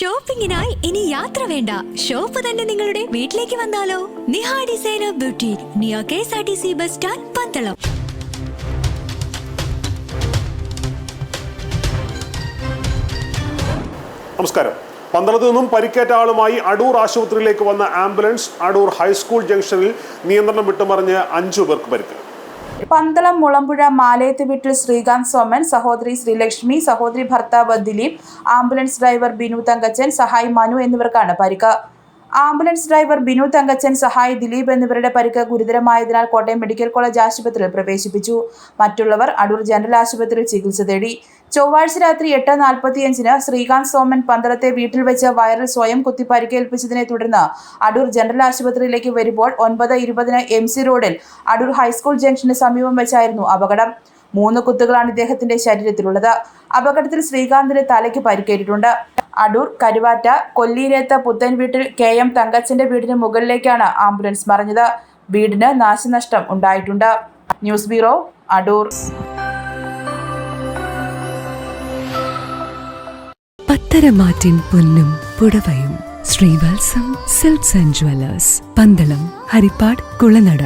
ഷോപ്പിംഗിനായി ഇനി യാത്ര വേണ്ട. ഷോപ്പ് തന്നെ നിങ്ങളുടെ വീട്ടിലേക്ക് വന്നാലോ? Niha designer beauty near K S R T C bus stand Pandalam. നമസ്കാരം. പന്തളത്ത് നിന്നും പരിക്കേറ്റ ആളുമായി അടൂർ ആശുപത്രിയിലേക്ക് വന്ന ആംബുലൻസ് അടൂർ ഹൈസ്കൂൾ ജംഗ്ഷനിൽ നിയന്ത്രണം വിട്ടുമറിഞ്ഞ് അഞ്ചു പേർക്ക് പരിക്ക്. പന്തളം മുളമ്പുഴ മാലയത്ത് വീട്ടിൽ ശ്രീകാന്ത് സോമൻ സഹോദരി ശ്രീലക്ഷ്മി സഹോദരി ഭർത്താവ് ദിലീപ് ആംബുലൻസ് ഡ്രൈവർ ബിനു തങ്കച്ചൻ സഹായി മനു എന്നിവർക്കാണ് പരിക്ക്. ആംബുലൻസ് ഡ്രൈവർ ബിനു തങ്കച്ചൻ സഹായി ദിലീപ് എന്നിവരുടെ പരിക്ക് ഗുരുതരമായതിനാൽ കോട്ടയം മെഡിക്കൽ കോളേജ് ആശുപത്രിയിൽ പ്രവേശിപ്പിച്ചു. മറ്റുള്ളവർ അടൂർ ജനറൽ ആശുപത്രിയിൽ ചികിത്സ തേടി. ചൊവ്വാഴ്ച രാത്രി എട്ട് നാൽപ്പത്തിയഞ്ചിന് ശ്രീകാന്ത് സോമൻ പന്തളത്തെ വീട്ടിൽ വെച്ച് വയറിൽ സ്വയം കുത്തി പരിക്കേൽപ്പിച്ചതിനെ തുടർന്ന് അടൂർ ജനറൽ ആശുപത്രിയിലേക്ക് വരുമ്പോൾ ഒൻപത് ഇരുപതിന് എം സി റോഡിൽ അടൂർ ഹൈസ്കൂൾ ജംഗ്ഷന് സമീപം വെച്ചായിരുന്നു അപകടം. മൂന്ന് കുത്തുകളാണ് ഇദ്ദേഹത്തിന്റെ ശരീരത്തിലുള്ളത്. അപകടത്തിൽ ശ്രീകാന്തിന് തലയ്ക്ക് പരിക്കേറ്റിട്ടുണ്ട്. അടൂർ കരുവാറ്റ കൊല്ലിയിലേത്ത് പുത്തൻ വീട്ടിൽ കെ എം തങ്കച്ചന്റെ വീടിന് മുകളിലേക്കാണ് ആംബുലൻസ് മറിഞ്ഞത്. വീടിന് നാശനഷ്ടം ഉണ്ടായിട്ടുണ്ട്. News bureau Adoor. പത്തരമാറ്റിൻ പൊന്നും പുടവയും Srivatsam silks and jewellers Pandalam Harippad Kulanada.